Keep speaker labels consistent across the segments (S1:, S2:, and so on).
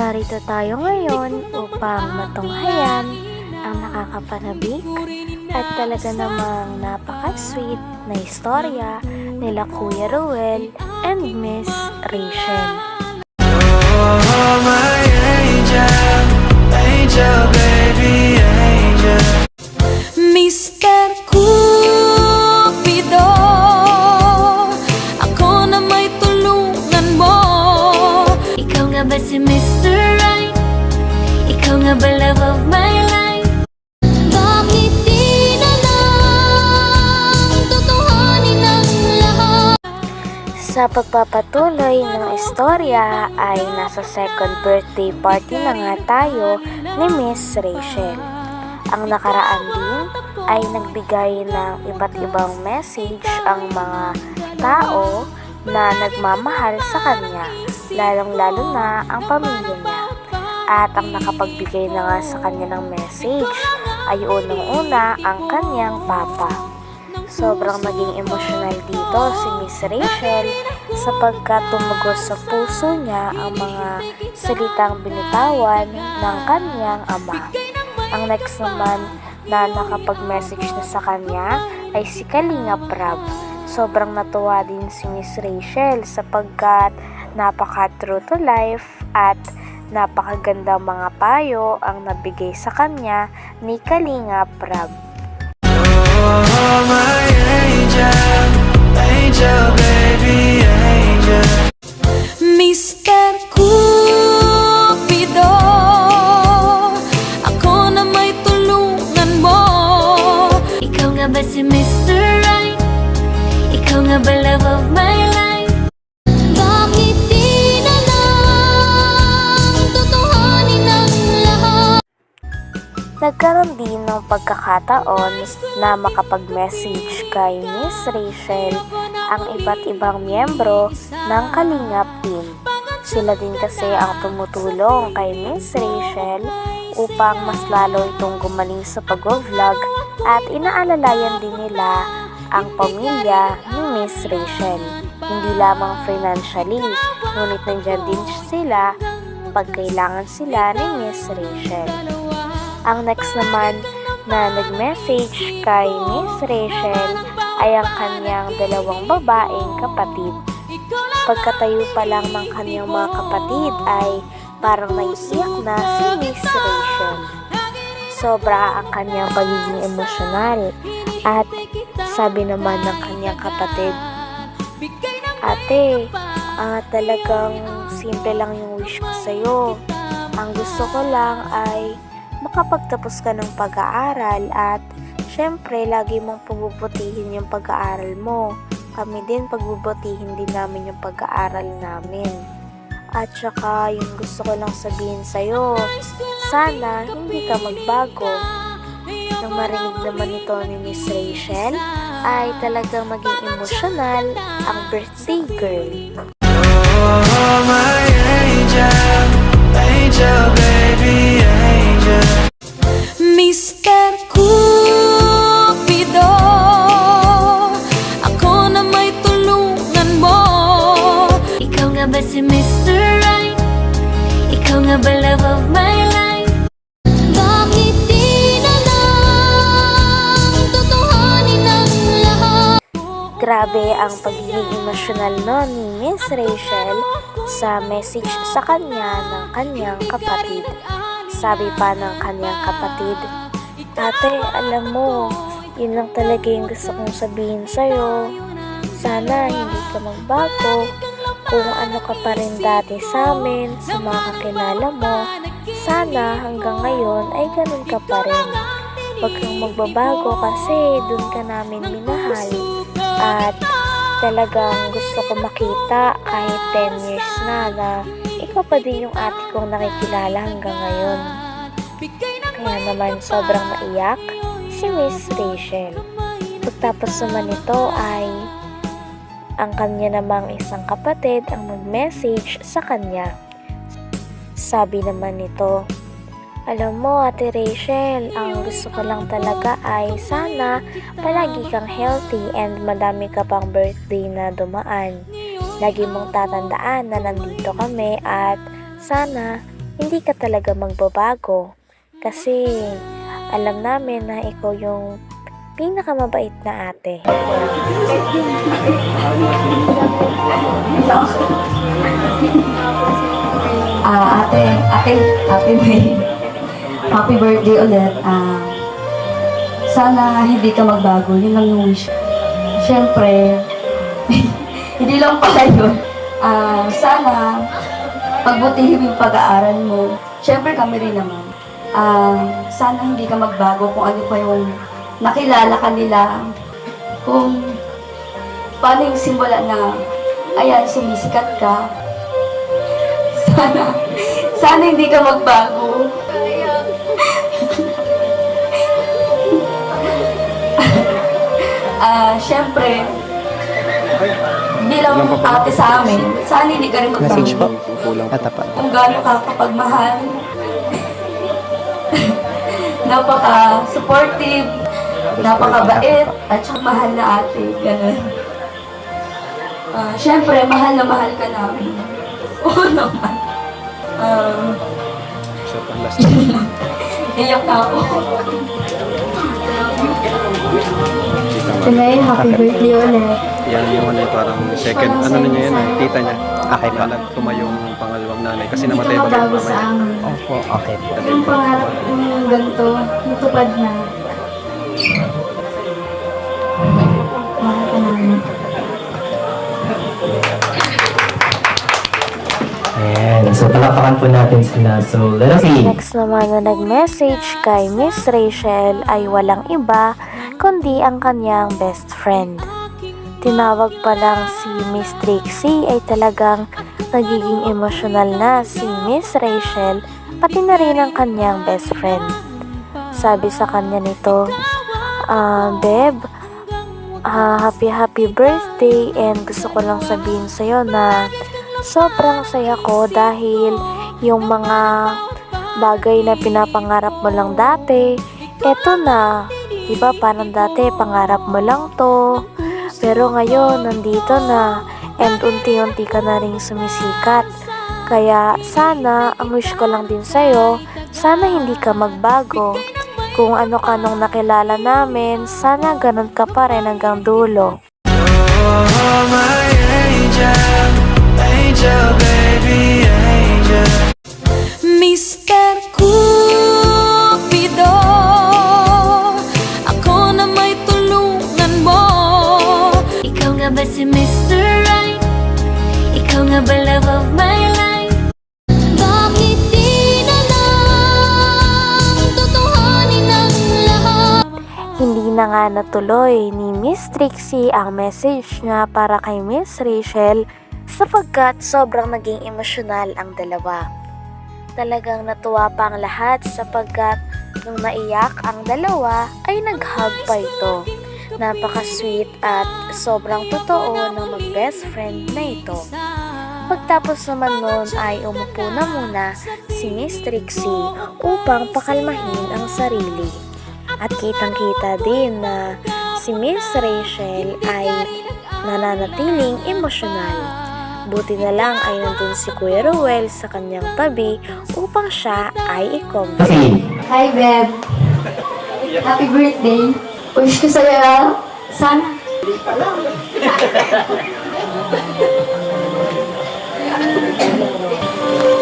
S1: Narito tayo ngayon upang matunghayan ang nakakapanabik at talaga namang napaka-sweet na istorya nila Kuya Ruel and Miss Rachel.
S2: Love of my life? Di na lang Tutuhanin lahat?
S1: Sa pagpapatuloy ng istorya ay nasa second birthday party na nga tayo ni Miss Rachel. Ang nakaraan din ay nagbigay ng iba't ibang message ang mga tao na nagmamahal sa kanya, lalong-lalo na ang pamilya. At ang nakapagbigay na nga sa kanya ng message ay unang-una ang kanyang papa. Sobrang naging emosyonal dito si Miss Rachel sapagkat tumugos sa puso niya ang mga salitang binitawan ng kanyang ama. Ang next naman na nakapag-message na sa kanya ay si Kalinga Prab. Sobrang natuwa din si Miss Rachel sapagkat napaka-true to life at napakaganda mga payo ang nabigay sa kanya ni Kalinga Prab.
S3: Oh, my angel, angel,
S1: Nagkaroon din ng pagkakataon na makapag-message kay Miss Rachel ang iba't ibang miyembro ng Kalingap team. Sila din kasi ang tumutulong kay Miss Rachel upang mas lalo itong gumaling sa pag-vlog at inaalalayan din nila ang pamilya ni Miss Rachel. Hindi lamang financially, ngunit nandyan din sila pag kailangan sila ni Miss Rachel. Ang next naman na nag-message kay Miss Rachel ay ang kanyang dalawang babaeng kapatid. Pagkatayo pa lang ng kanyang mga kapatid ay parang naiiyak na si Miss Rachel. Sobra ang kanyang pagiging emosyonal at sabi naman ng kanyang kapatid, Ate, ah, talagang simple lang yung wish ko sa'yo. Ang gusto ko lang ay makapagtapos ka ng pag-aaral at syempre lagi mong pagbubutihin yung pag-aaral mo. Kami din pagbubutihin din namin yung pag-aaral namin. At saka yung gusto ko lang sabihin sa'yo, sana hindi ka magbago. Nang marinig naman ito ni Miss Rachel, ay talagang maging emosyonal ang birthday girl.
S3: Oh, my
S2: si Mr. Right? Ikaw nga ba love of my life? Bakit na lang Tutuhanin ang lahat?
S1: Grabe ang pagiging emosyonal no ni Miss Rachel sa message sa kanya ng kanyang kapatid. Sabi pa ng kanyang kapatid, Ate, alam mo, yun lang talaga yung gusto kong sabihin sa'yo. Sana hindi ka magbago. Kung ano ka pa rin dati sa amin, sa mga kakilala mo, sana hanggang ngayon ay ganun ka pa rin. Huwag kang magbabago kasi dun ka namin minahal. At talagang gusto ko makita kahit 10 years na na ikaw pa din yung ate kong nakikilala hanggang ngayon. Kaya naman sobrang maiyak si Miss Rachel. Pagtapos naman ito ay ang kanya namang isang kapatid ang mag-message sa kanya. Sabi naman nito, Alam mo, Ate Rachel, ang gusto ko lang talaga ay sana palagi kang healthy and madami ka pang birthday na dumaan. Lagi mong tatandaan na nandito kami at sana hindi ka talaga magbabago. Kasi alam namin na ikaw yung pinakamabait na ate.
S4: Ah, ate, ate, happy May. Happy birthday ulit. Ah, sana hindi ka magbago. Yun lang yung wish. Siyempre, hindi lang pala yun. Ah, sana pagbutihin yung pag-aaral mo. Siyempre kami rin naman. Ah, sana hindi ka magbago kung ano pa yung nakilala ka nila. Kung paano yung simula na, ayan, sumisikat ka. Sana, sana hindi ka magbago. Ah, syempre, bilang ate sa amin, sana hindi ka rin magbago.
S5: Message po. Tatapat.
S4: Kung gaano ka kapagmahal. napaka-supportive, napakabait, at saka mahal na ate. Ganun. Ah, syempre, mahal na mahal ka namin. Oo naman. Um, iyak na ako. Tunay, happy birthday ulit.
S5: Yan yung ano, parang second, ano na niya yan, eh, tita niya. Okay pa. Tumayong pangalawang nanay kasi namatay ba kayo mamaya?
S4: amin.
S5: Opo, okay po.
S4: Yung pangarap ng ganito, natupad na.
S6: Po natin sila. So, let us see.
S1: Next naman na nag-message kay Miss Rachel ay walang iba kundi ang kanyang best friend. Tinawag pa lang si Miss Trixie ay talagang nagiging emotional na si Miss Rachel pati na rin ang kanyang best friend. Sabi sa kanya nito, ah, Beb, ah, happy happy birthday and gusto ko lang sabihin sa'yo na sobrang saya ko dahil yung mga bagay na pinapangarap mo lang dati, eto na. Diba parang dati pangarap mo lang to, pero ngayon nandito na and unti-unti ka na rin sumisikat. Kaya sana, ang wish ko lang din sa'yo, sana hindi ka magbago. Kung ano ka nung nakilala namin, sana ganun ka pa rin hanggang dulo.
S3: Oh, my angel, angel, baby, angel.
S2: Ba si Mr. Right? Ikaw nga ba love of my life? Bakit di na lang Tutuhanin ang lahat?
S1: Hindi na nga natuloy ni Miss Trixie ang message niya para kay Miss Rachel sapagkat sobrang naging emosyonal ang dalawa. Talagang natuwa pa ang lahat sapagkat nung naiyak ang dalawa ay nag-hug pa ito. Napaka-sweet at sobrang totoo ng mag-best friend na ito. Pagtapos naman nun ay umupo na muna si Miss Trixie upang pakalmahin ang sarili. At kitang-kita din na si Miss Rachel ay nananatiling emosyonal. Buti na lang ay nandun si Kuya Ruel sa kanyang tabi upang siya ay i-comfort.
S4: Hi, Beb. Happy birthday. Wish ko sa'yo, sana.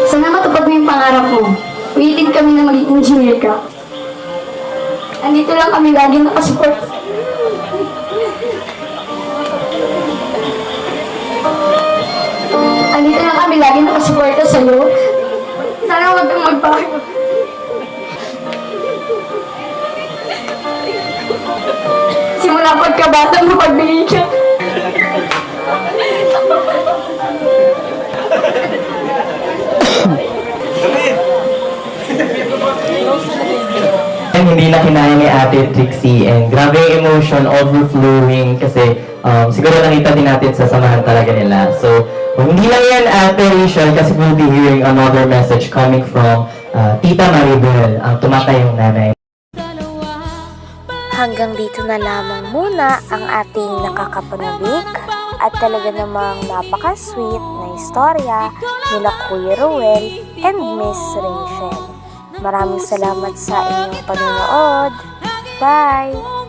S4: sana matupad mo yung pangarap mo. Ulitin kami na maging engineer ka. Andito lang kami lagi nakasupport. Lagi nakasuporta sa'yo. Sana huwag kang magbago. Simula pagkabata mo pagbigay ka.
S6: Hindi na kinaya ni Ate Trixie and grabe yung emotion overflowing kasi um, siguro nakita din natin sa samahan talaga nila. So, hindi lang yan Ate Rachel kasi we'll be hearing another message coming from uh, Tita Maribel, ang tumatayong nanay.
S1: Hanggang dito na lamang muna ang ating nakakapanabik at talaga namang napaka-sweet na istorya nila Kuya Ruel and Miss Rachel. Maraming salamat sa inyong panonood. Bye!